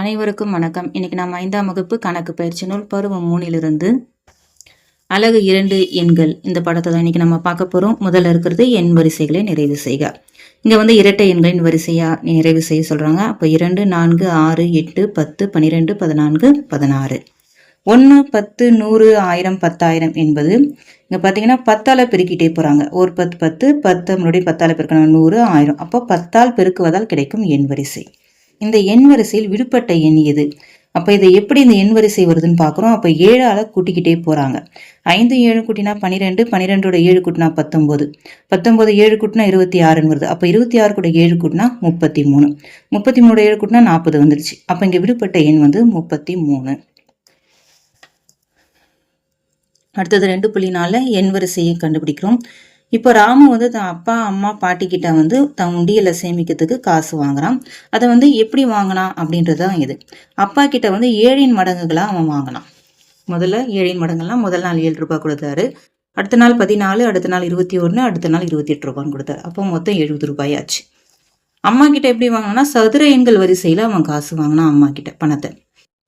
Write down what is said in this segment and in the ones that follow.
அனைவருக்கும் வணக்கம். இன்னைக்கு நாம் ஐந்தாம் வகுப்பு கணக்கு பயிற்சி நூல் பருவம் மூணிலிருந்து அழகு இரண்டு எண்கள். இந்த படத்தை தான் இன்னைக்கு நம்ம பார்க்க போறோம். முதல்ல இருக்கிறது எண் வரிசைகளை நிறைவு செய்க. இங்க வந்து இரட்டை எண்களின் வரிசையா நிறைவு செய்ய சொல்றாங்க. அப்போ இரண்டு நான்கு ஆறு எட்டு பத்து பன்னிரெண்டு பதினான்கு பதினாறு. ஒன்று பத்து நூறு ஆயிரம் பத்தாயிரம் என்பது இங்கே பார்த்தீங்கன்னா பத்தால் பெருக்கிட்டே போகிறாங்க ஒரு பத்து பத்து பத்து முன்னாடி பத்தால் பெருக்கணும். நூறு ஆயிரம். அப்போ பத்தால் பெருக்குவதால் கிடைக்கும் எண் வரிசை. இந்த எண் வரிசையில் விடுபட்ட எண் எது? அப்போ இதை எப்படி இந்த எண் வரிசை வருதுன்னு பார்க்குறோம் அப்போ ஏழால் கூட்டிக்கிட்டே போகிறாங்க ஐந்து ஏழு கூட்டினா பன்னிரெண்டு பன்னிரெண்டோட ஏழு கூட்டினா பத்தொம்போது பத்தொம்போது ஏழு கூட்டினா இருபத்தி ஆறுன்னு வருது. அப்போ இருபத்தி ஆறு கூட ஏழு கூட்டினா முப்பத்தி மூணு. முப்பத்தி மூணு ஏழு கூட்டினா நாற்பது வந்துடுச்சு அப்போ இங்கே விடுபட்ட எண் வந்து முப்பத்தி மூணு. அடுத்தது ரெண்டு புள்ளி நாலில் எண் வரிசையை கண்டுபிடிக்கிறோம். இப்போ ராமு வந்து தன் அப்பா அம்மா பாட்டி கிட்ட வந்து தன் உண்டியலை சேமிக்கிறதுக்கு காசு வாங்குறான். அதை வந்து எப்படி வாங்கினான் அப்படின்றது தான் இது. அப்பா கிட்ட வந்து ஏழின் மடங்குகளாக அவன் வாங்கினான். முதல்ல ஏழின் மடங்குலாம் முதல் நாள் ஏழு ரூபாய் கொடுத்தாரு. அடுத்த நாள் பதினாலு அடுத்த நாள் இருபத்தி ஒன்று அடுத்த நாள் இருபத்தி எட்டு ரூபான்னு கொடுத்தாரு. அப்போ மொத்தம் எழுபது ரூபாய் ஆச்சு அம்மா கிட்ட எப்படி வாங்கினா சதுர எண்கள் வரிசையில் அவன் காசு வாங்கினான் அம்மா கிட்ட பணத்தை.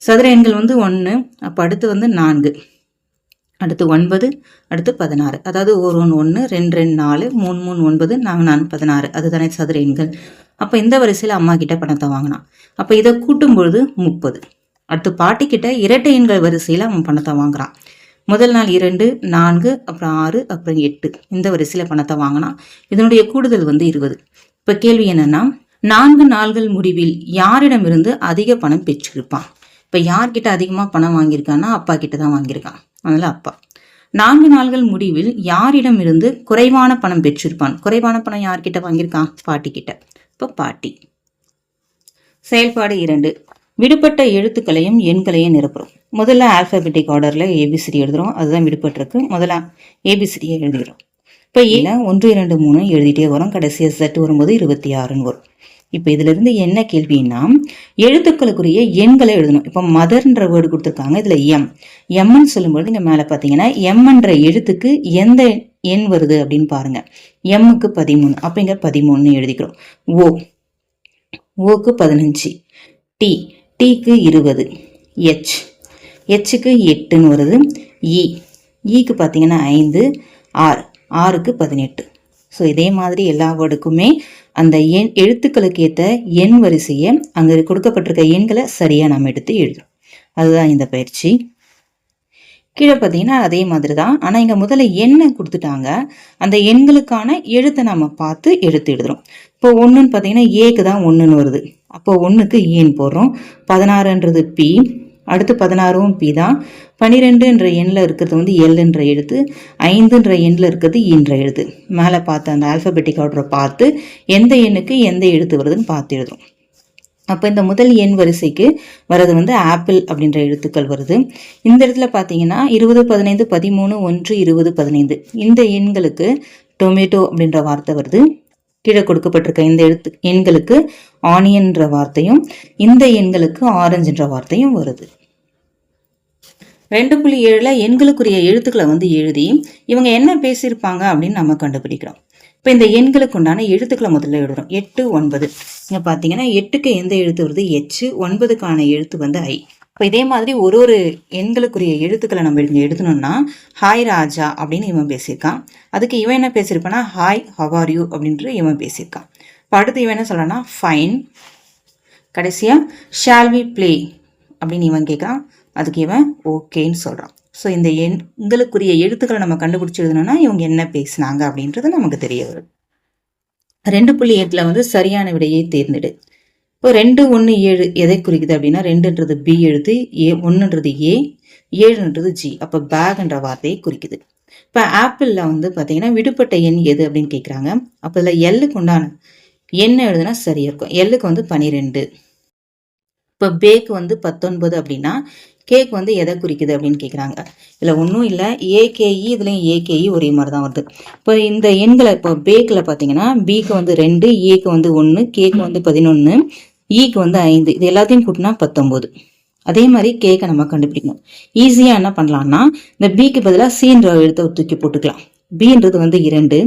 சதுர எண்கள் வந்து ஒன்று அப்போ அடுத்து வந்து நான்கு. அடுத்து ஒன்பது அடுத்து பதினாறு. அதாவது ஒரு ஒன்று ஒன்று ரெண்டு ரெண்டு நாலு மூணு மூணு ஒன்பது நாலு நாலு பதினாறு. அதுதானே சதுர எண்கள். அப்போ இந்த வரிசையில் அம்மா கிட்ட பணத்தை வாங்கினான் அப்போ இதை கூட்டும் பொழுது முப்பது. அடுத்து பாட்டிக்கிட்ட இரட்டை எண்கள் வரிசையில் அவன் பணத்தை வாங்குறான். முதல் நாள் இரண்டு நான்கு அப்புறம் ஆறு அப்புறம் எட்டு. இந்த வரிசையில் பணத்தை வாங்கினான் இதனுடைய கூடுதல் வந்து இருபது. இப்போ கேள்வி என்னன்னா நான்கு நாள்கள் முடிவில் யாரிடமிருந்து அதிக பணம் பெற்றிருப்பான்? இப்போ யார்கிட்ட அதிகமாக பணம் வாங்கியிருக்கான்னா அப்பா கிட்ட தான் வாங்கியிருக்கான். அதனால அப்பா. நான்கு நாள்கள் முடிவில் யாரிடம் இருந்து குறைவான பணம் பெற்றிருப்பான்? குறைவான பணம் யார்கிட்ட வாங்கியிருக்கான்? பாட்டி கிட்ட. இப்போ பாட்டி. செயல்பாடு இரண்டு. விடுபட்ட எழுத்துக்களையும் எண்களையும் நிரப்புறோம். முதல்ல ஆல்பபெட்டிக் ஆர்டரில் ஏபிசிடி எழுதுறோம். அதுதான் விடுபட்டிருக்கு. முதல்ல ஏபிசிடியை எழுதிடுறோம் இப்போ ஏல ஒன்று இரண்டு மூணு எழுதிட்டே வரும். கடைசியாக செட் வரும்போது இருபத்தி ஆறுன்னு வரும். இப்போ இதிலிருந்து என்ன கேள்வின்னா எழுத்துக்களுக்குரிய எண்களை எழுதணும். இப்போ மதர்ன்ற வேர்டு கொடுத்துருக்காங்க இதில் எம் எம்னு சொல்லும்போது இங்கே மேலே பார்த்தீங்கன்னா எம்ன்ற எழுத்துக்கு எந்த எண் வருது அப்படின்னு பாருங்க. எம்முக்கு பதிமூணு. அப்போ இங்கே பதிமூணுன்னு எழுதிக்கிறோம். ஓ ஓக்கு பதினஞ்சு. டி டிக்கு இருபது. எச் எச்சுக்கு எட்டுன்னு வருது. E. E இ ஈக்கு பார்த்தீங்கன்னா ஐந்து. ஆர் ஆறுக்கு பதினெட்டு. ஸோ இதே மாதிரி எல்லா வேர்டுக்குமே அந்த எண் எழுத்துக்களுக்கு ஏற்ற எண் வரிசையை அங்கே கொடுக்கப்பட்டிருக்க எண்களை சரியாக நாம் எடுத்து எழுதுறோம். அதுதான் இந்த பயிற்சி. கீழே பார்த்தீங்கன்னா அதே மாதிரி தான் ஆனால் இங்கே முதல்ல எண்ணை கொடுத்துட்டாங்க. அந்த எண்களுக்கான எழுத்தை நம்ம பார்த்து எடுத்து எழுதுறோம். இப்போ ஒன்றுன்னு பார்த்தீங்கன்னா ஏக்கு தான் ஒன்றுன்னு வருது. அப்போ ஒன்றுக்கு ஏன் e போடுறோம். பதினாறுன்றது பி அடுத்து பதினாறும் பி தான். பன்னிரெண்டுன்ற எண்ணில் இருக்கிறது வந்து எல்ன்ற எழுத்து ஐந்துன்ற எண்ணில் இருக்கிறது ஈன்ற எழுத்து. மேலே பார்த்து அந்த ஆல்ஃபபெட்டிக் ஆர்டரை பார்த்து எந்த எண்ணுக்கு எந்த எழுத்து வருதுன்னு பார்த்து எழுதுறோம். அப்போ இந்த முதல் எண் வரிசைக்கு வர்றது வந்து ஆப்பிள் அப்படின்ற எழுத்துக்கள் வருது. இந்த இடத்துல பார்த்தீங்கன்னா இருபது பதினைந்து பதிமூணு ஒன்று இருபது பதினைந்து இந்த எண்களுக்கு டொமேட்டோ அப்படின்ற வார்த்தை வருது. கீழே கொடுக்கப்பட்டிருக்க இந்த எழுத்து எண்களுக்கு ஆனியன்ற வார்த்தையும் இந்த எண்களுக்கு ஆரஞ்சுன்ற வார்த்தையும் வருது. ரெண்டு புள்ளி ஏழில் எண்களுக்குரிய எழுத்துக்களை வந்து எழுதி இவங்க என்ன பேசியிருப்பாங்க அப்படின்னு நம்ம கண்டுபிடிக்கிறோம். இப்போ இந்த எண்களுக்கு உண்டான எழுத்துக்களை முதல்ல எழுதுறோம். எட்டு ஒன்பது. இங்கே பார்த்தீங்கன்னா எட்டுக்கு எந்த எழுத்து வருது? எச்சு ஒன்பதுக்கான எழுத்து வந்து ஐ. இப்போ இதே மாதிரி ஒரு ஒரு எண்களுக்குரிய எழுத்துக்களை நம்ம இங்கே எழுதணும்னா ஹாய் ராஜா அப்படின்னு இவன் பேசியிருக்கான். அதுக்கு இவன் என்ன பேசியிருப்பானா ஹாய் ஹவார் யூ அப்படின்ட்டு இவன் பேசியிருக்கான். இப்போ அடுத்து இவன் என்ன சொல்கிறான்னா ஃபைன் கடைசியாக ஷால் வி ப்ளே அப்படின்னு இவன் கேட்குறான் அதுக்கு இவன் ஓகேன்னு சொல்கிறான் ஸோ இந்த எண்களுக்குரிய எழுத்துக்களை நம்ம கண்டுபிடிச்சி எழுதணும்னா இவங்க என்ன பேசுனாங்க அப்படின்றது நமக்கு தெரிய வரும். ரெண்டு புள்ளி எட்டில் வந்து சரியான விடையை தேர்ந்தெடு. இப்போ ரெண்டு ஒன்று ஏழு எதை குறிக்குது அப்படின்னா ரெண்டுன்றது பி எழுது ஏ ஒன்றுன்றது ஏ ஏழுன்றது ஜி அப்போ பேக்ன்ற வார்த்தையை குறிக்குது. இப்போ ஆப்பிளில் வந்து பார்த்தீங்கன்னா விடுபட்ட எண் எது அப்படின்னு கேட்குறாங்க அப்போ இதில் எல்லுக்கு உண்டான என்ன எழுதுனா சரியாக இருக்கும். எல்லுக்கு வந்து பனிரெண்டு. இப்போ பேக்கு வந்து பத்தொன்பது அப்படின்னா கேக் வந்து எதை குறிக்குது அப்படின்னு கேட்குறாங்க இதில் ஒன்றும் இல்லை. ஏகேஇ e இதுலேயும் ஏகேஇ e ஒரே மாதிரி தான் வருது. இப்போ இந்த எண்களை இப்போ பேக்கில் பார்த்தீங்கன்னா பிக்கு வந்து ரெண்டு ஏக்கு வந்து ஒன்று கேக்கு வந்து பதினொன்று ஈக்கு வந்து ஐந்து. இது எல்லாத்தையும் கூட்டினா பத்தொம்போது. அதே மாதிரி கேக்கை நம்ம கண்டுபிடிக்கணும். ஈஸியாக என்ன பண்ணலாம்னா இந்த பிக்கு பதிலாக சீன்ற எழுத்தை தூக்கி போட்டுக்கலாம். பின்றது வந்து இரண்டு.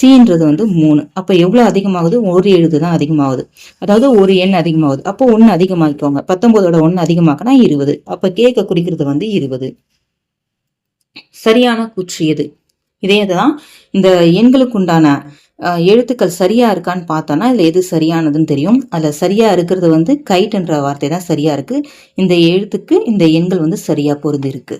சின்றது வந்து மூணு. அப்போ எவ்வளோ அதிகமாகுது? ஒரு எழுது தான் அதிகமாகுது. அதாவது ஒரு எண் அதிகமாகுது. அப்போ ஒன்று அதிகமாக்கிக்கோங்க. பத்தொம்போதோட ஒன்று அதிகமாக்கினா இருபது. அப்போ கேக்கை குறிக்கிறது வந்து இருபது. சரியான கூற்று எது? இதே தான் இந்த எண்களுக்கு உண்டான எழுத்துக்கள் சரியா இருக்கான்னு பார்த்தோன்னா இதில் எது சரியானதுன்னு தெரியும். அதில் சரியா இருக்கிறது வந்து கைட்ன்ற வார்த்தை தான் சரியா இருக்கு. இந்த எழுத்துக்கு இந்த எண்கள் வந்து சரியா பொருந்து இருக்கு.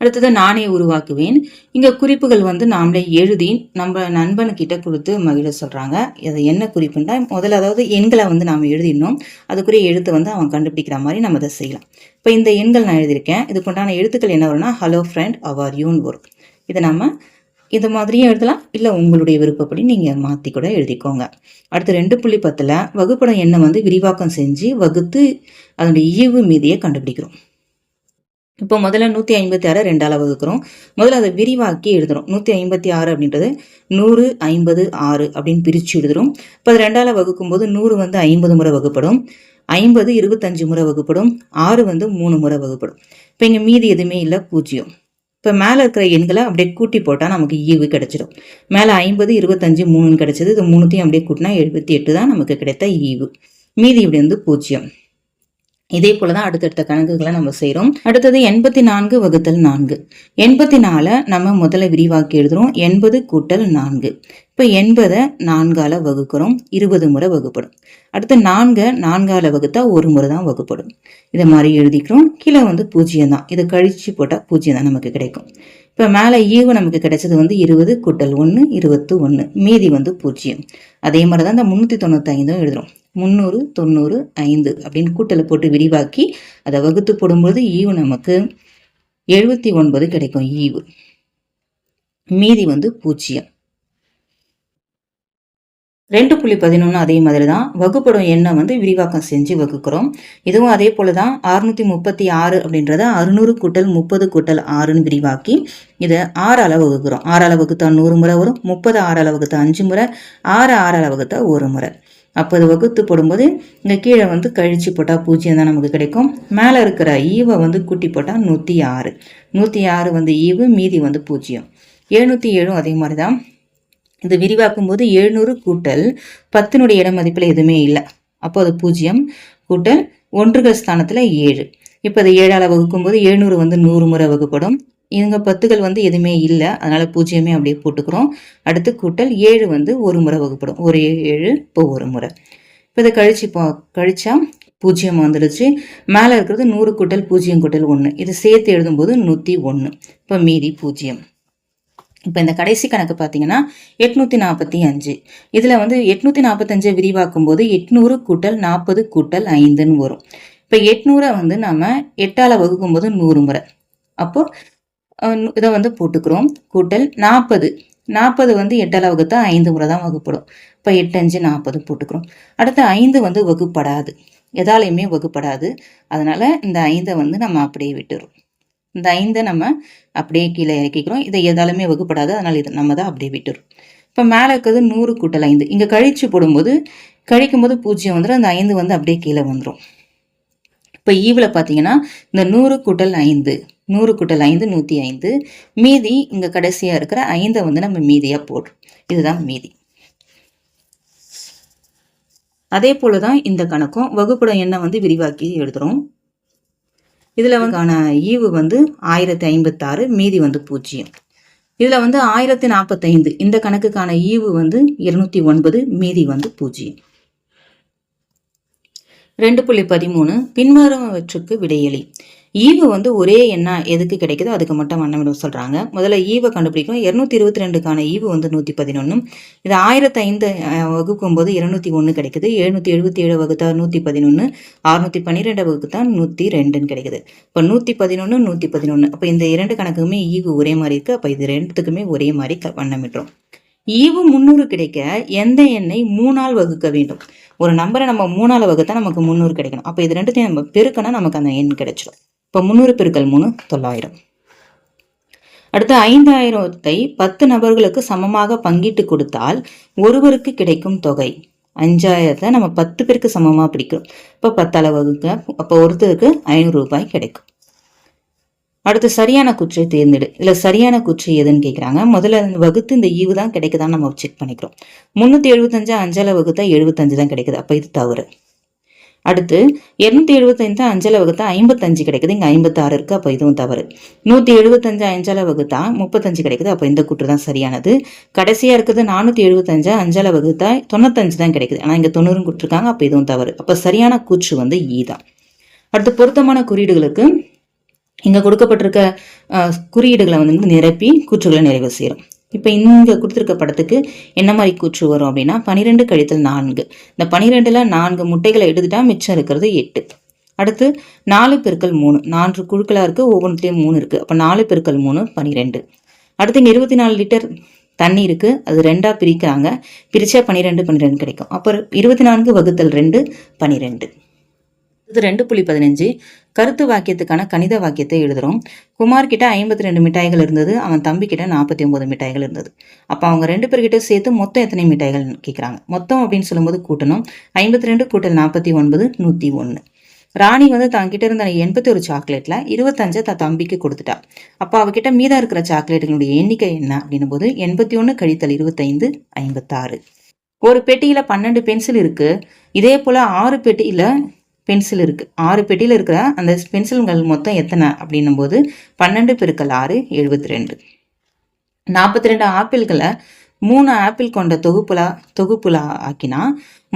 அடுத்தது நானே உருவாக்குவேன். இங்க குறிப்புகள் வந்து நாமளே எழுதி நம்ம நண்பனுக்கிட்ட கொடுத்து மகிழ சொல்றாங்க. அது என்ன குறிப்புன்னா முதல்ல அதாவது எண்களை வந்து நாம் எழுதிடணும். அதுக்குரிய எழுத்தை வந்து அவன் கண்டுபிடிக்கிற மாதிரி நம்ம அதை செய்யலாம். இப்போ இந்த எண்கள் நான் எழுதியிருக்கேன். இதுக்குண்டான எழுத்துக்கள் என்ன வரும்னா ஹலோ ஃப்ரெண்ட் அவர் யூன் வரும். இதை நம்ம இது மாதிரியும் எழுதலாம். இல்லை உங்களுடைய விருப்பப்படி நீங்கள் மாற்றி கூட எழுதிக்கோங்க. அடுத்து ரெண்டு புள்ளி பத்தில் வகுப்படம் எண்ணை வந்து விரிவாக்கம் செஞ்சு வகுத்து அதனுடைய ஈவு மீதியை கண்டுபிடிக்கிறோம். இப்போ முதல்ல நூற்றி ஐம்பத்தி ஆறு ரெண்டால் வகுக்கிறோம். முதல்ல அதை விரிவாக்கி எழுதுறோம். நூற்றி ஐம்பத்தி ஆறு அப்படின்றது நூறு ஐம்பது ஆறு அப்படின்னு பிரித்து எழுதுறோம். இப்போ அது ரெண்டால் வகுக்கும்போது நூறு வந்து ஐம்பது முறை வகுப்படும். ஐம்பது இருபத்தஞ்சு முறை வகுப்படும். ஆறு வந்து மூணு முறை வகுப்படும். இப்போ இங்கே மீதி எதுவுமே இல்லை பூஜ்ஜியம். இப்போ மேலே இருக்கிற எண்களை அப்படியே கூட்டி போட்டால் நமக்கு ஈவு கிடைச்சிடும். மேலே ஐம்பது இருபத்தஞ்சு மூணுன்னு கிடச்சிது இது மூணுத்தையும் அப்படியே கூட்டினா எழுபத்தி எட்டு தான் நமக்கு கிடைத்த ஈவு. மீதி இப்படி வந்து பூஜ்ஜியம். இதே போல தான் அடுத்தடுத்த கணக்குகளை நம்ம செய்கிறோம் அடுத்தது எண்பத்தி நான்கு வகுத்தல் நான்கு. எண்பத்தி நாலை நம்ம முதல்ல விரிவாக்கி எழுதுறோம். எண்பது கூட்டல் நான்கு. இப்போ எண்பதை நான்கால வகுக்கிறோம் இருபது முறை வகுப்படும். அடுத்து நான்கை நான்கால வகுத்தா ஒரு முறை தான் வகுப்படும். இதை மாதிரி எழுதிக்கிறோம். கீழே வந்து பூஜ்ஜியம் தான். இதை கழிச்சு போட்டால் பூஜ்ஜியம் தான் நமக்கு கிடைக்கும். இப்போ மேலே ஈவு நமக்கு கிடைச்சது வந்து இருபது கூட்டல் ஒன்று இருபத்து ஒன்று மீதி வந்து பூஜ்ஜியம். அதே மாதிரி தான் இந்த முந்நூற்றி தொண்ணூத்தைந்தும் எழுதுறோம். முந்நூறு தொண்ணூறு ஐந்து அப்படின்னு கூட்டலை போட்டு விரிவாக்கி அதை வகுத்து போடும்போது ஈவு நமக்கு எழுபத்தி ஒன்பது கிடைக்கும். ஈவு. மீதி வந்து பூஜ்ஜியம். ரெண்டு புள்ளி பதினொன்று அதே மாதிரி தான் வகுப்படும் எண்ணை வந்து விரிவாக்கம் செஞ்சு வகுக்கிறோம். இதுவும் அதே போல தான் அறுநூற்றி முப்பத்தி ஆறு அப்படின்றத அறுநூறு கூட்டல் முப்பது கூட்டல் ஆறுன்னு விரிவாக்கி இதை ஆறால் வகுக்கிறோம். ஆறால் வகுத்தா நூறு முறை வரும் முப்பது ஆறால் வகுத்தா அஞ்சு முறை ஆறு ஆறால் வகுத்தா ஒரு முறை. அப்போ அது வகுத்து போடும்போது இங்கே கீழே வந்து கழிச்சு போட்டால் பூஜ்ஜியம் தான் நமக்கு கிடைக்கும். மேலே இருக்கிற ஈவை வந்து கூட்டி போட்டால் நூற்றி ஆறு. நூற்றி ஆறு வந்து ஈவு மீதி வந்து பூஜ்ஜியம். எழுநூற்றி ஏழும் அதே மாதிரி தான் இது விரிவாக்கும் போது எழுநூறு கூட்டல் பத்தினுடைய இட மதிப்பில் எதுவுமே இல்லை. அப்போ அது பூஜ்ஜியம் கூட்டல் ஒன்றுகள் ஸ்தானத்தில் ஏழு. இப்போ அது ஏழால் வகுக்கும் போது எழுநூறு வந்து நூறு முறை வகுப்படும். இவங்க பத்துகள் வந்து எதுவுமே இல்லை. அதனால பூஜ்ஜியமே அப்படியே போட்டுக்கிறோம். அடுத்து கூட்டல் ஏழு வந்து ஒரு முறை வகுப்படும். ஒரு ஏழு இப்போ ஒரு முறை. இப்போ இதை கழிச்சு போ கழிச்சா பூஜ்ஜியம் வந்துடுச்சு. மேலே இருக்கிறது நூறு கூட்டல் பூஜ்ஜியம் கூட்டல் ஒன்று இது சேர்த்து எழுதும்போது நூற்றி ஒன்று இப்போ மீதி பூஜ்ஜியம். இப்போ இந்த கடைசி கணக்கு பார்த்தீங்கன்னா எட்நூற்றி நாற்பத்தி அஞ்சு. இதில் வந்து எட்நூற்றி நாற்பத்தஞ்சை விரிவாக்கும் போது எட்நூறு கூட்டல் நாற்பது கூட்டல் ஐந்துன்னு வரும். இப்போ எட்நூறை வந்து நம்ம எட்டால் வகுக்கும் போது நூறு முறை. அப்போது இதை வந்து போட்டுக்கிறோம். கூட்டல் நாற்பது நாற்பது வந்து எட்டால் வகுத்தா ஐந்து முறை தான் வகுப்படும். இப்போ எட்டு அஞ்சு நாற்பது போட்டுக்கிறோம். அடுத்து ஐந்து வந்து வகுப்படாது. எதாலையுமே வகுப்படாது. அதனால் இந்த ஐந்தை வந்து நம்ம அப்படியே விட்டுறோம். இந்த ஐந்தை நம்ம அப்படியே கீழே இறக்கிக்கிறோம். இதை எதாலுமே வகுப்படாது. அதனால் இதை நம்ம தான் அப்படியே விட்டுறோம். இப்போ மேலே இருக்கிறது நூறு கூட்டல் ஐந்து. இங்கே கழித்து போடும்போது கழிக்கும் போது பூஜ்ஜியம் வந்துடும் அந்த ஐந்து வந்து அப்படியே கீழே வந்துடும் இப்போ ஈவில் பார்த்தீங்கன்னா இந்த நூறு கூட்டல் ஐந்து நூறு கூட்டல் ஐந்து நூற்றி ஐந்து. மீதி இங்கே கடைசியாக இருக்கிற ஐந்தை வந்து நம்ம மீதியாக போடுறோம். இதுதான் மீதி. அதே போல தான் இந்த கணக்கும். வகுப்படம் எண்ணை வந்து விரிவாக்கி எழுதுகிறோம் இதில் வந்து ஈவு வந்து ஆயிரத்தி ஐம்பத்தாறு மீதி வந்து பூஜ்ஜியம். இதில் வந்து ஆயிரத்தி நாற்பத்தைந்து இந்த கணக்குக்கான ஈவு வந்து இருநூத்தி ஒன்பது மீதி வந்து பூஜ்ஜியம். ரெண்டு புள்ளி பதிமூணு பின்வருவற்றுக்கு விடையளி. ஈவு வந்து ஒரே எண்ணா எதுக்கு கிடைக்குதோ அதுக்கு மட்டும் வண்ணமிடும் சொல்கிறாங்க முதல்ல ஈவை கண்டுபிடிக்கும் இரநூத்தி இருபத்தி ரெண்டுக்கான ஈவு வந்து நூற்றி பதினொன்று இது ஆயிரத்தி ஐந்து வகுக்கும்போது இருநூத்தி ஒன்று கிடைக்குது. எழுநூற்றி எழுபத்தி ஏழு வகுத்தா நூற்றி பதினொன்று அறுநூற்றி பன்னிரெண்டு வகுத்தா நூற்றி ரெண்டுன்னு கிடைக்குது. இப்போ நூற்றி பதினொன்று நூற்றி பதினொன்று அப்போ இந்த இரண்டு கணக்குமே ஈவு ஒரே மாதிரி இருக்குது அப்போ இது ரெண்டுத்துக்குமே ஒரே மாதிரி க வண்ணமிடுறோம். ஈவு முந்நூறு கிடைக்க எந்த எண்ணை மூணால் வகுக்க வேண்டும்? ஒரு நம்பரை நம்ம மூணால் வகுத்தா நமக்கு முந்நூறு கிடைக்கணும். அப்போ இது ரெண்டுத்தையும் நம்ம பெருக்கினா நமக்கு அந்த எண் கிடைச்சிடும் இப்போ முந்நூறு பெருக்கல் மூணு தொள்ளாயிரம். அடுத்து ஐந்தாயிரத்தை பத்து நபர்களுக்கு சமமாக பங்கிட்டு கொடுத்தால் ஒருவருக்கு கிடைக்கும் தொகை அஞ்சாயிரத்தை நம்ம பத்து பேருக்கு சமமாக பிடிக்கிறோம். இப்போ பத்தால வகுக்க அப்போ ஒருத்தருக்கு ஐநூறு ரூபாய் கிடைக்கும். அடுத்து சரியான குற்றை தேர்ந்தெடு. இதில் சரியான குற்று எதுன்னு கேட்குறாங்க முதல்ல வகுத்து இந்த ஈவு தான் கிடைக்குதான்னு நம்ம செக் பண்ணிக்கிறோம். முந்நூற்றி எழுபத்தஞ்சு அஞ்சலை வகுத்தா எழுபத்தஞ்சு தான் கிடைக்குது. அப்போ இது தவறு. அடுத்து இரநூத்தி எழுபத்தஞ்சு அஞ்சலை வகுத்தா ஐம்பத்தஞ்சு கிடைக்குது. இங்கே ஐம்பத்தாறு இருக்குது அப்போ இதுவும் தவறு. நூற்றி எழுபத்தஞ்சு அஞ்சலை வகுத்தா முப்பத்தஞ்சு கிடைக்குது. அப்போ இந்த கூற்று தான் சரியானது. கடைசியாக இருக்குது நானூற்றி எழுபத்தஞ்சு அஞ்சலை வகுத்தா தொண்ணூத்தஞ்சு தான் கிடைக்குது. ஆனால் இங்கே தொண்ணூறும் கொடுத்துருக்காங்க. அப்போ இதுவும் தவறு. அப்போ சரியான கூற்று வந்து ஈ தான். அடுத்து பொருத்தமான குறியீடுகளுக்கு இங்கே கொடுக்கப்பட்டிருக்க குறியீடுகளை வந்து நிரப்பி கூற்றுகளை நிறைவு செய்கிறோம் இப்போ இங்கே கொடுத்துருக்க படத்துக்கு என்ன மாதிரி கூற்று வரும் அப்படின்னா பன்னிரெண்டு கழித்தல் நான்கு. இந்த பனிரெண்டில் நான்கு முட்டைகளை எடுத்துட்டா மிச்சம் இருக்கிறது எட்டு. அடுத்து நாலு பெருக்கள் மூணு. நான்கு குழுக்களாக இருக்குது ஒவ்வொன்றுலேயும் மூணு இருக்குது அப்போ நாலு பெருக்கள் மூணு பனிரெண்டு. அடுத்து இங்கே இருபத்தி நாலு லிட்டர் தண்ணி இருக்குது அது ரெண்டாக பிரிக்கிறாங்க. பிரித்தா பன்னிரெண்டு பன்னிரெண்டு கிடைக்கும். அப்போ இருபத்தி நான்கு வகுத்தல் ரெண்டு பனிரெண்டு. இது ரெண்டு புள்ளி பதினஞ்சு. கருத்து வாக்கியத்துக்கான கணித வாக்கியத்தை எழுதுறோம். குமார் கிட்ட ஐம்பத்தி ரெண்டு மிட்டாய்கள் இருந்தது. அவன் தம்பி கிட்ட நாற்பத்தி ஒன்பது மிட்டாய்கள் இருந்தது. அப்போ அவங்க ரெண்டு பேர்கிட்ட சேர்த்து மொத்தம் எத்தனை மிட்டாய்கள் கேட்குறாங்க மொத்தம் அப்படின்னு சொல்லும்போது கூட்டணும். ஐம்பத்தி ரெண்டு கூட்டல் நாற்பத்தி ஒன்பது நூற்றி ஒன்று ராணி வந்து தங்கிட்ட இருந்த எண்பத்தி ஒரு சாக்லேட்டில் இருபத்தஞ்சை தன் தம்பிக்கு கொடுத்துட்டா. அப்போ அவகிட்ட மீதம் இருக்கிற சாக்லேட்டுகளுடைய எண்ணிக்கை என்ன அப்படின்னும் போது எண்பத்தி ஒன்று கழித்தல் இருபத்தைந்து ஐம்பத்தாறு. ஒரு பெட்டியில் பன்னெண்டு பென்சில் இருக்குது இதே போல் ஆறு பெட்டியில் பென்சில் இருக்குது ஆறு பெட்டியில் இருக்கிற அந்த பென்சில்கள் மொத்தம் எத்தனை? அப்படின்னும் போது பன்னெண்டு பெருக்கல் ஆறு எழுபத்தி ரெண்டு நாற்பத்தி ரெண்டு ஆப்பிள்களை மூணு ஆப்பிள் கொண்ட தொகுப்புலா தொகுப்புலா ஆக்கினா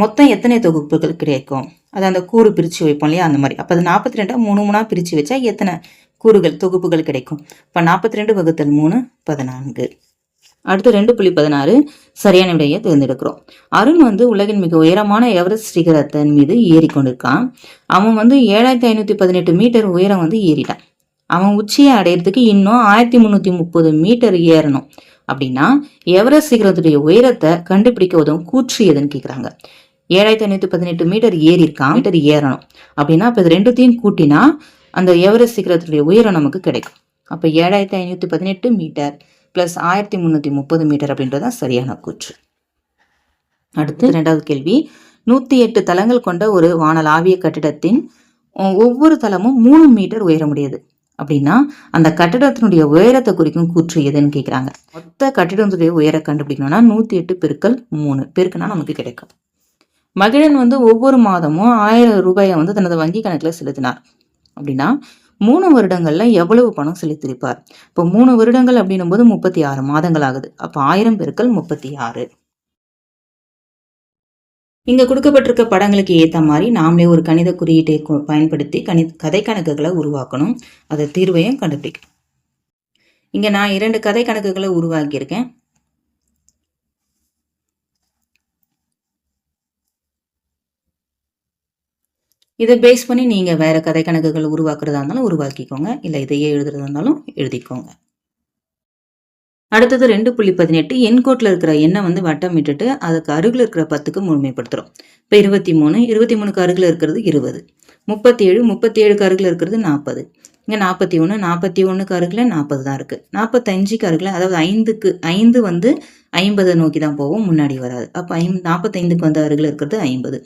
மொத்தம் எத்தனை தொகுப்புகள் கிடைக்கும்? அது அந்த கூறு பிரித்து வைப்போம் இல்லையா? அந்த மாதிரி. அப்போ அது நாற்பத்தி ரெண்டாக மூணு மூணாக பிரித்து வச்சா எத்தனை கூறுகள் தொகுப்புகள் கிடைக்கும்? இப்போ நாற்பத்தி ரெண்டு வகுத்தல் மூணு பதினான்கு. அடுத்து ரெண்டு புள்ளி பதினாறு சரியான விடையை தேர்ந்தெடுக்கிறோம். அருண் வந்து உலகின் மிக உயரமான எவரெஸ்ட் சிகரத்தின் மீது ஏறிக்கொண்டிருக்கான். அவன் வந்து ஏழாயிரத்தி ஐநூற்றி பதினெட்டு மீட்டர் உயரம் வந்து ஏறிட்டான். அவன் உச்சியை அடையிறதுக்கு இன்னும் ஆயிரத்தி முந்நூற்றி முப்பது மீட்டர் ஏறணும். அப்படின்னா எவரெஸ்ட் சிகரத்துடைய உயரத்தை கண்டுபிடிக்க உதவும் கூற்று எதுன்னு கேட்குறாங்க ஏழாயிரத்தி ஐநூற்றி பதினெட்டு மீட்டர் ஏறி இருக்கான் மீட்டர் ஏறணும். அப்படின்னா இப்போ இது ரெண்டுத்தையும் கூட்டினா அந்த எவரெஸ்ட் சிகரத்துடைய உயரம் நமக்கு கிடைக்கும். அப்போ ஏழாயிரத்தி ஐநூற்றி பதினெட்டு மீட்டர் ப்ளஸ் ஆயிரத்தி முந்நூற்றி முப்பது மீட்டர் அப்படின்றது தான் சரியான கூற்று. அடுத்து ரெண்டாவது கேள்வி. நூற்றி எட்டு தளங்கள் கொண்ட ஒரு வானலாவிய கட்டிடத்தின் ஒவ்வொரு தளமும் மூணு மீட்டர் உயரமுடையது. அப்படின்னா அந்த கட்டிடத்தினுடைய உயரத்தை குறிக்கும் கூற்று எதுன்னு கேட்குறாங்க மொத்த கட்டிடத்துடைய உயரம் கண்டுபிடிக்கணும்னா நூற்றி எட்டு பெருக்கள் மூணு பெருக்குனா நமக்கு கிடைக்கும். மகிழன் வந்து ஒவ்வொரு மாதமும் ஆயிரம் ரூபாயை வந்து தனது வங்கி கணக்கில் செலுத்தினார். அப்படின்னா மூணு வருடங்களில் எவ்வளவு பணம் செலுத்தியிருப்பார்? இப்போ மூணு வருடங்கள் அப்படின்னும் போது முப்பத்தி ஆறு மாதங்கள் ஆகுது. அப்போ ஆயிரம் பெருக்கள் முப்பத்தி ஆறு இங்கே கொடுக்கப்பட்டிருக்க படங்களுக்கு ஏற்ற மாதிரி நாமளே ஒரு கணித குறியீட்டை பயன்படுத்தி கணி கதை கணக்குகளை உருவாக்கணும். அதை தீர்வையும் கண்டுபிடிக்கணும். இங்கே நான் இரண்டு கதை கணக்குகளை உருவாக்கியிருக்கேன். இதை பேஸ் பண்ணி நீங்கள் வேறு கதை கணக்குகள் உருவாக்குறதா இருந்தாலும் உருவாக்கிக்கோங்க. இல்லை இதையே எழுதுறதா இருந்தாலும் எழுதிக்கோங்க. அடுத்தது ரெண்டு புள்ளி பதினெட்டு. எண்கோட்டில் இருக்கிற எண்ணை வந்து வட்டம் விட்டுட்டு அதுக்கு அருகில் இருக்கிற பத்துக்கு முழுமைப்படுத்துகிறோம் இப்போ இருபத்தி மூணு இருபத்தி மூணுக்கு அருகில் இருக்கிறது இருபது. முப்பத்தி ஏழு முப்பத்தி ஏழுக்கு அருகில் இருக்கிறது நாற்பது இங்கே நாற்பத்தி ஒன்று நாற்பத்தி ஒன்றுக்கு அருகில் நாற்பது தான் இருக்குது நாற்பத்தஞ்சுக்கு அருகில் அதாவது ஐந்துக்கு ஐந்து வந்து ஐம்பதை நோக்கி தான் போகும். முன்னாடி வராது. அப்போ ஐம் நாற்பத்தைந்துக்கு வந்து அருகில் இருக்கிறது ஐம்பது.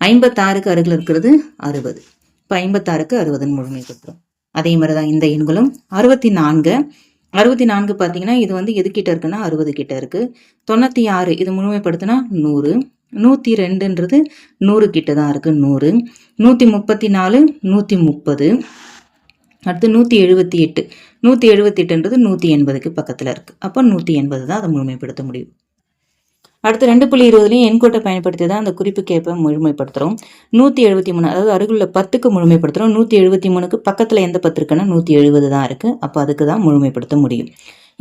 ஐம்பத்தாறுக்கு அருகில் இருக்கிறது அறுபது. இப்போ ஐம்பத்தாறுக்கு அறுபதுன்னு முழுமைப்படுத்துகிறோம் அதே மாதிரி தான் இந்த எண்களும். அறுபத்தி நான்கு அறுபத்தி நான்கு பார்த்தீங்கன்னா இது வந்து எதுக்கிட்ட இருக்குன்னா அறுபது கிட்ட இருக்குது தொண்ணூற்றி ஆறு இது முழுமைப்படுத்தினா நூறு. நூற்றி ரெண்டுன்றது நூறு கிட்ட தான் இருக்குது நூறு. நூற்றி முப்பத்தி நாலு நூற்றி முப்பது அடுத்து நூற்றி எழுபத்தி எட்டு. நூற்றி எழுபத்தி எட்டுன்றது நூற்றி எண்பதுக்கு பக்கத்தில் இருக்குது அப்போ நூற்றி எண்பது தான் அதை முழுமைப்படுத்த முடியும். அடுத்து ரெண்டு புள்ளி இருபதுலையும் எண்கோட்டை பயன்படுத்தி தான் அந்த குறிப்பு கேப்பை முழுமைப்படுத்துகிறோம் நூற்றி எழுபத்தி மூணு அதாவது அருகுள்ள பத்துக்கு முழுமைப்படுத்துகிறோம் நூற்றி எழுபத்தி மூணுக்கு பக்கத்தில் எந்த பத்து இருக்குன்னா நூற்றி எழுபது தான் இருக்குது அப்போ அதுக்கு தான் முழுமைப்படுத்த முடியும்.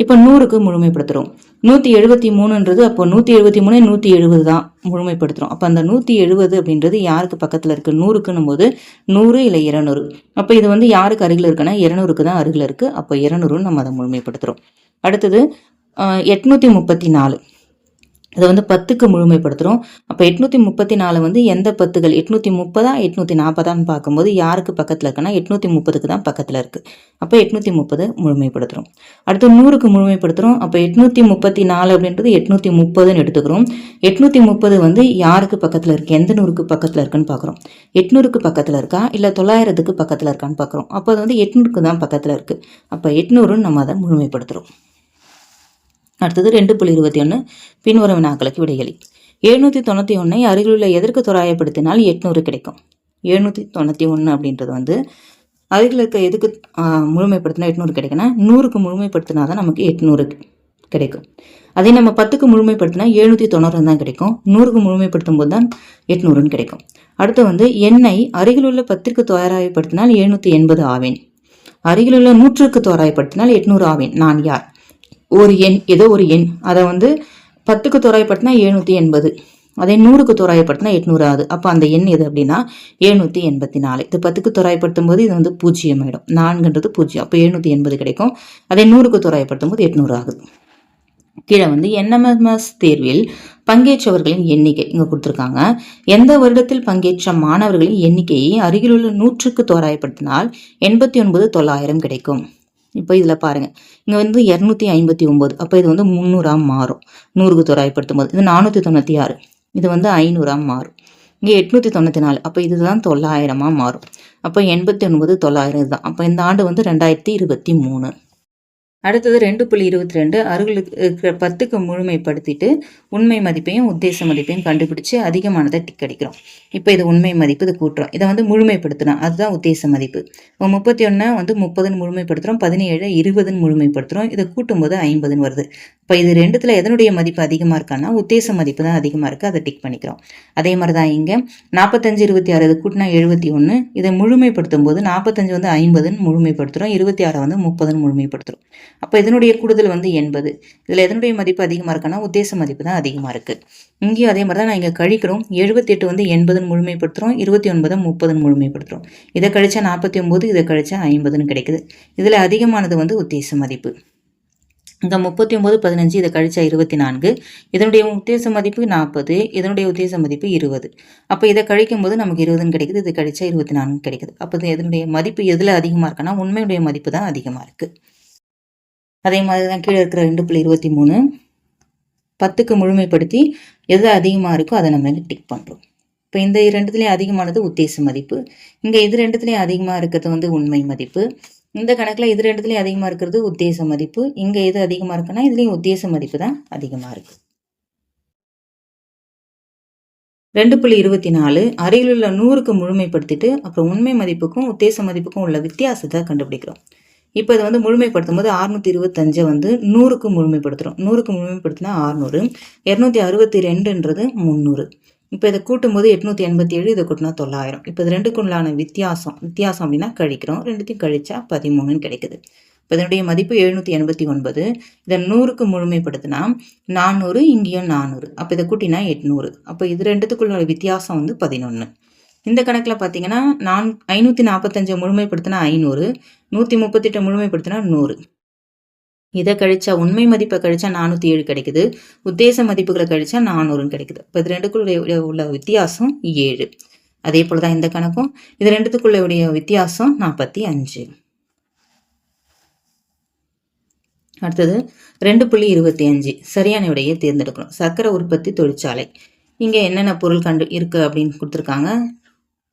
இப்போ நூறுக்கு முழுமைப்படுத்துகிறோம் நூற்றி எழுபத்தி மூணுன்றது அப்போ நூற்றி எழுபத்தி மூணு நூற்றி எழுபது தான் முழுமைப்படுத்துகிறோம் அப்போ அந்த நூற்றி எழுபது அப்படின்றது யாருக்கு பக்கத்தில் இருக்குது நூறுக்குன்னும் போது நூறு இல்லை இரநூறு. அப்போ இது வந்து யாருக்கு அருகில் இருக்குன்னா இரநூறுக்கு தான் அருகில் இருக்குது அப்போ இரநூறுன்னு நம்ம அதை முழுமைப்படுத்துகிறோம் அடுத்தது எட்நூற்றி முப்பத்தி நாலு. இதை வந்து பத்துக்கு முழுமைப்படுத்துகிறோம் அப்போ எட்நூற்றி முப்பத்தி நாலு வந்து எந்த பத்துகள்? எட்நூற்றி முப்பதா எட்நூற்றி நாற்பதான்னு பார்க்கும்போது யாருக்கு பக்கத்தில் இருக்குன்னா எட்நூற்றி முப்பதுக்கு தான் பக்கத்தில் இருக்குது அப்போ எட்நூற்றி முப்பது முழுமைப்படுத்துகிறோம் அடுத்து நூறுக்கு முழுமைப்படுத்துகிறோம் அப்போ எட்நூற்றி முப்பத்தி நாலு அப்படின்றது எட்நூற்றி முப்பதுன்னு எடுத்துக்கிறோம். எட்நூற்றி முப்பது வந்து யாருக்கு பக்கத்தில் இருக்குது எந்த நூறுக்கு பக்கத்தில் இருக்குன்னு பார்க்குறோம். எட்நூறுக்கு பக்கத்தில் இருக்கா? இல்லை தொள்ளாயிரத்துக்கு பக்கத்தில் இருக்கான்னு பார்க்குறோம். அப்போ அது வந்து எட்நூறுக்கு தான் பக்கத்தில் இருக்குது அப்போ எட்நூறுன்னு நம்ம அதை முழுமைப்படுத்துகிறோம் அடுத்தது ரெண்டு புள்ளி இருபத்தி ஒன்று பின்வரும் வினாக்களுக்கு விடைகளி. எழுநூற்றி தொண்ணூற்றி ஒன்றை அருகிலுள்ள எதற்கு தோராயப்படுத்தினால் எட்நூறு கிடைக்கும். எழுநூற்றி தொண்ணூற்றி ஒன்று அப்படின்றது வந்து அருகில் இருக்க எதுக்கு முழுமைப்படுத்தினா எட்நூறு கிடைக்குன்னா நூறுக்கு முழுமைப்படுத்தினா தான் நமக்கு எட்நூறு கிடைக்கும். அதே நம்ம பத்துக்கு முழுமைப்படுத்தினா எழுநூற்றி தொண்ணூறு தான் கிடைக்கும். நூறுக்கு முழுமைப்படுத்தும் போது தான் எட்நூறுன்னு கிடைக்கும். அடுத்து வந்து எண்ணெய் அருகிலுள்ள பத்திற்கு தோராயப்படுத்தினால் எழுநூற்றி எண்பது ஆவேன். அருகிலுள்ள நூற்றுக்கு தோராயப்படுத்தினால் எட்நூறு ஆவேன். நான் யார்? ஒரு எண் ஏதோ ஒரு எண். அதை வந்து பத்துக்கு தோராயப்படுத்தினா எழுநூற்றி எண்பது. அதே நூறுக்கு தோராயப்படுத்தினா எட்நூறு ஆகுது. அப்போ அந்த எண் எது அப்படின்னா எழுநூற்றி எண்பத்தி நாலு இது பத்துக்கு தோராயப்படுத்தும் போது இது வந்து பூஜ்ஜியம் ஆகிடும் நான்குன்றது பூஜ்ஜியம். அப்போ எழுநூற்றி எண்பது கிடைக்கும். அதே நூறுக்கு தோராயப்படுத்தும் போது எட்நூறு ஆகுது. கீழே வந்து என்எம்எம்எஸ் தேர்வில் பங்கேற்றவர்களின் எண்ணிக்கை இங்கே கொடுத்துருக்காங்க. எந்த வருடத்தில் பங்கேற்ற மாணவர்களின் எண்ணிக்கையை அருகிலுள்ள நூற்றுக்கு தோராயப்படுத்தினால் எண்பத்தி ஒன்பது தொள்ளாயிரம் கிடைக்கும். இப்போ இதில் பாருங்கள் இங்கே வந்து இரநூத்தி ஐம்பத்தி ஒம்பது. அப்போ இது வந்து முந்நூறாம் மாறும். நூறுக்கு தோராயப்படுத்தும் போது இது நானூற்றி தொண்ணூற்றி ஆறு. இது வந்து ஐநூறாம் மாறும். இங்கே எட்நூற்றி தொண்ணூற்றி நாலு. அப்போ இதுதான் தொள்ளாயிரமாக மாறும். அப்போ எண்பத்தி ஒன்பது தொள்ளாயிரம் இதுதான். அப்போ இந்த ஆண்டு வந்து ரெண்டாயிரத்தி இருபத்தி மூணு. அடுத்தது ரெண்டு புள்ளி இருபத்தி ரெண்டு அருகில் இருக்கிற பத்துக்கு முழுமைப்படுத்திட்டு உண்மை மதிப்பையும் உத்தேச மதிப்பையும் கண்டுபிடிச்சு அதிகமானதை டிக் அடிக்கிறோம். இப்போ இது உண்மை மதிப்பு இது கூட்டுறோம். இதை வந்து முழுமைப்படுத்தணும் அதுதான் உத்தேச மதிப்பு. இப்போ முப்பத்தி ஒன்றை வந்து முப்பதுன்னு முழுமைப்படுத்துகிறோம் பதினேழு இருபதுன்னு முழுமைப்படுத்துகிறோம் இதை கூட்டும்போது ஐம்பதுன்னு வருது. இப்போ இது ரெண்டுத்தில் எதனுடைய மதிப்பு அதிகமாக இருக்கான்னா உத்தேச மதிப்பு தான் அதிகமாக இருக்குது அதை டிக் பண்ணிக்கிறோம். அதே மாதிரி தான் இங்கே. நாற்பத்தஞ்சு இருபத்தி ஆறு இது கூட்டினா எழுபத்தி ஒன்று இதை முழுமைப்படுத்தும் போது நாற்பத்தஞ்சு வந்து ஐம்பதுன்னு முழுமைப்படுத்துகிறோம் இருபத்தி ஆறை வந்து முப்பதுன்னு முழுமைப்படுத்துகிறோம் அப்போ இதனுடைய கூடுதல் வந்து எண்பது. இதில் எதனுடைய மதிப்பு அதிகமாக இருக்குன்னா உத்தேச மதிப்பு தான் அதிகமாக இருக்குது இங்கேயும் அதே மாதிரி தான் நான் இங்கே கழிக்கிறோம். எழுபத்தி எட்டு வந்து எண்பதுன்னு முழுமைப்படுத்துகிறோம் இருபத்தி ஒன்பதை முப்பதுன்னு முழுமைப்படுத்துகிறோம் இதை கழிச்சா நாற்பத்தி ஒம்பது இதை கழிச்சா ஐம்பதுன்னு கிடைக்குது. இதில் அதிகமானது வந்து உத்தேச மதிப்பு. இங்கே முப்பத்தி ஒம்பது பதினஞ்சு இதை கழிச்சா இருபத்தி நான்கு இதனுடைய உத்தேச மதிப்பு நாற்பது இதனுடைய உத்தேச மதிப்பு இருபது. அப்போ இதை கழிக்கும் போது நமக்கு இருபதுன்னு கிடைக்குது இது கழிச்சா இருபத்தி நான்கு கிடைக்குது. அப்போ இதனுடைய மதிப்பு எதில் அதிகமாக இருக்குன்னா உண்மையுடைய மதிப்பு தான் அதிகமாக இருக்குது அதே மாதிரி தான் கீழே இருக்கிற ரெண்டு புள்ளி இருபத்தி மூணு. பத்துக்கு முழுமைப்படுத்தி எது அதிகமாக இருக்கோ அதை நம்ம டிக் பண்ணுறோம் இப்போ இந்த ரெண்டுத்துலேயும் அதிகமானது உத்தேச மதிப்பு. இங்கே இது ரெண்டுத்துலேயும் அதிகமாக இருக்கிறது வந்து உண்மை மதிப்பு. இந்த கணக்கில் இது ரெண்டுத்துலேயும் அதிகமாக இருக்கிறது உத்தேச மதிப்பு. இங்கே எது அதிகமாக இருக்குன்னா இதுலேயும் உத்தேச மதிப்பு தான் அதிகமாக இருக்குது ரெண்டு புள்ளி இருபத்தி நாலு அருகிலுள்ள நூறுக்கு முழுமைப்படுத்திட்டு அப்புறம் உண்மை மதிப்புக்கும் உத்தேச மதிப்புக்கும் உள்ள வித்தியாசத்தை கண்டுபிடிக்கிறோம். இப்போ இதை வந்து முழுமைப்படுத்தும் போது அறுநூத்தி இருபத்தஞ்சை வந்து நூறுக்கு முழுமைப்படுத்துகிறோம் நூறுக்கு முழுமைப்படுத்தினா அறுநூறு. இரநூத்தி அறுபத்தி ரெண்டுன்றது முந்நூறு. இப்போ இதை கூட்டும்போது எட்நூற்றி எண்பத்தி ஏழு இதை கூட்டினா தொள்ளாயிரம். இப்போ இது ரெண்டுக்குள்ளான வித்தியாசம். வித்தியாசம் அப்படின்னா கழிக்கிறோம். ரெண்டுத்தையும் கழிச்சா பதிமூணுன்னு கிடைக்குது. இப்போ இதனுடைய மதிப்பு எழுநூற்றி எண்பத்தி ஒன்பது இதை நூறுக்கு முழுமைப்படுத்தினா நானூறு இங்கேயும் நானூறு. அப்போ இதை கூட்டினா எட்நூறு. அப்போ இது ரெண்டுத்துக்குள்ள வித்தியாசம் வந்து பதினொன்று இந்த கணக்கில் பார்த்தீங்கன்னா நான் ஐநூற்றி நாற்பத்தஞ்சை முழுமைப்படுத்தினா ஐநூறு நூற்றி முப்பத்தெட்டை முழுமைப்படுத்தினா நூறு. இதை கழிச்சா உண்மை மதிப்பை கழிச்சா நானூற்றி ஏழு கிடைக்குது உத்தேச மதிப்புகளை கழிச்சா நானூறுன்னு கிடைக்குது. இப்போ இது ரெண்டுக்குள்ள உள்ள வித்தியாசம் ஏழு. அதே போல் தான் இந்த கணக்கும் இது ரெண்டுத்துக்குள்ள உடைய வித்தியாசம் நாற்பத்தி அஞ்சு. அடுத்தது ரெண்டு புள்ளி இருபத்தி அஞ்சு சரியான விடையை தேர்ந்தெடுக்கணும். சர்க்கரை உற்பத்தி தொழிற்சாலை. இங்கே என்னென்ன பொருள் கண்டு இருக்குது அப்படின்னு கொடுத்துருக்காங்க.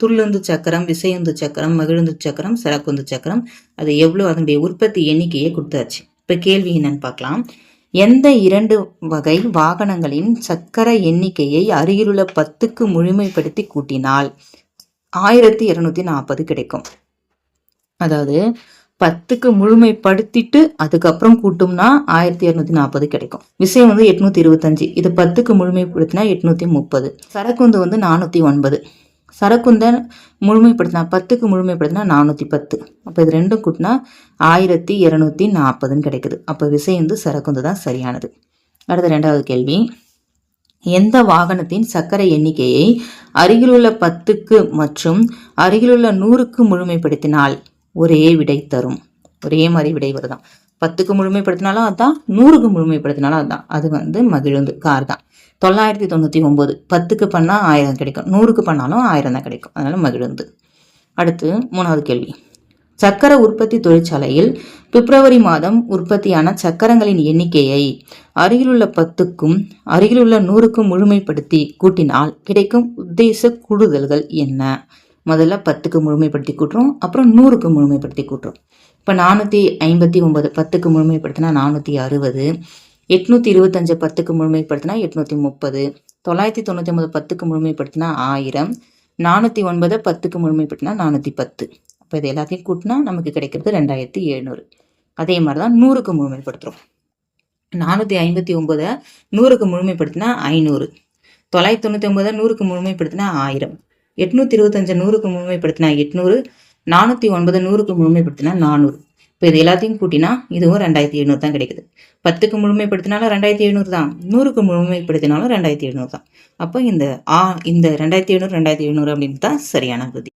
துள்ளுந்து சக்கரம் விசையுந்து சக்கரம் மகிழுந்து சக்கரம் சரக்குந்து சக்கரம் அது எவ்வளோ அதனுடைய உற்பத்தி எண்ணிக்கையை கொடுத்தாச்சு. இப்போ கேள்வி என்னன்னு பார்க்கலாம். எந்த இரண்டு வகை வாகனங்களின் சக்கர எண்ணிக்கையை அருகிலுள்ள பத்துக்கு முழுமைப்படுத்தி கூட்டினால் ஆயிரத்தி இருநூத்தி நாற்பது கிடைக்கும். அதாவது பத்துக்கு முழுமைப்படுத்திட்டு அதுக்கப்புறம் கூட்டோம்னா ஆயிரத்தி இரநூத்தி நாற்பது கிடைக்கும். விஷயம் வந்து எட்நூத்தி இருபத்தஞ்சு. இது பத்துக்கு முழுமைப்படுத்தினா எட்நூத்தி முப்பது. சரக்குந்து வந்து நானூத்தி ஒன்பது. சரக்குந்த முழுமைப்படுத்தினா பத்துக்கு முழுமைப்படுத்தினா நானூற்றி பத்து. அப்போ இது ரெண்டும் கூட்டினா ஆயிரத்தி இரநூத்தி நாற்பதுன்னு கிடைக்குது. அப்போ விசை வந்து சரக்குந்து தான் சரியானது. அடுத்த ரெண்டாவது கேள்வி. எந்த வாகனத்தின் சக்கரை எண்ணிக்கையை அருகிலுள்ள பத்துக்கு மற்றும் அருகிலுள்ள நூறுக்கு முழுமைப்படுத்தினால் ஒரே விடை தரும். ஒரே மாதிரி விடை வருதான். பத்துக்கு முழுமைப்படுத்தினாலும் அதுதான் நூறுக்கு முழுமைப்படுத்தினாலும் அதுதான் அது வந்து மகிழுந்து கார் தான் தொள்ளாயிரத்தி தொண்ணூற்றி ஒம்பது பத்துக்கு பண்ணால் ஆயிரம் கிடைக்கும். நூறுக்கு பண்ணாலும் ஆயிரம் தான் கிடைக்கும். அதனால் மகிழுந்து. அடுத்து மூணாவது கேள்வி. சக்கர உற்பத்தி தொழிற்சாலையில் பிப்ரவரி மாதம் உற்பத்தியான சக்கரங்களின் எண்ணிக்கையை அருகிலுள்ள பத்துக்கும் அருகிலுள்ள நூறுக்கும் முழுமைப்படுத்தி கூட்டினால் கிடைக்கும் உத்தேச கூடுதல்கள் என்ன? முதல்ல பத்துக்கு முழுமைப்படுத்தி கூட்டுறோம். அப்புறம் நூறுக்கு முழுமைப்படுத்தி கூட்டுறோம். இப்போ நானூற்றி ஐம்பத்தி ஒன்பது பத்துக்கு முழுமைப்படுத்தினா நானூற்றி அறுபது. எட்நூற்றி இருபத்தஞ்சு பத்துக்கு முழுமைப்படுத்தினா எட்நூற்றி முப்பது. தொள்ளாயிரத்தி தொண்ணூற்றி ஒன்பது பத்துக்கு முழுமைப்படுத்தினா ஆயிரம். நானூற்றி ஒன்பது பத்துக்கு முழுமைப்படுத்தினா நானூற்றி பத்து. அப்போ இது எல்லாத்தையும் கூட்டினா நமக்கு கிடைக்கிறது ரெண்டாயிரத்தி எழுநூறு. அதே மாதிரி தான் நூறுக்கு முழுமைப்படுத்துகிறோம் நானூற்றி ஐம்பத்தி ஒம்பதை நூறுக்கு முழுமைப்படுத்தினா ஐநூறு. தொள்ளாயிரத்தி தொண்ணூற்றி ஒம்பதை நூறுக்கு முழுமைப்படுத்தினா ஆயிரம். எட்நூற்றி இருபத்தஞ்சு நூறுக்கு முழுமைப்படுத்தினா எட்நூறு. நானூற்றி ஒன்பது நூறுக்கு முழுமைப்படுத்தினா நானூறு. இப்போ இது எல்லாத்தையும் கூட்டினா இதுவும் ரெண்டாயிரத்தி எழுநூறு தான் கிடைக்குது. பத்துக்கு முழுமைப்படுத்தினாலும் ரெண்டாயிரத்தி எழுநூறு தான். நூறுக்கு முழுமைப்படுத்தினாலும் ரெண்டாயிரத்தி எழுநூறு தான். அப்போ இந்த ஆ இந்த ரெண்டாயிரத்தி எழுநூறு ரெண்டாயிரத்தி எழுநூறு அப்படின்னு தான் சரியான விதி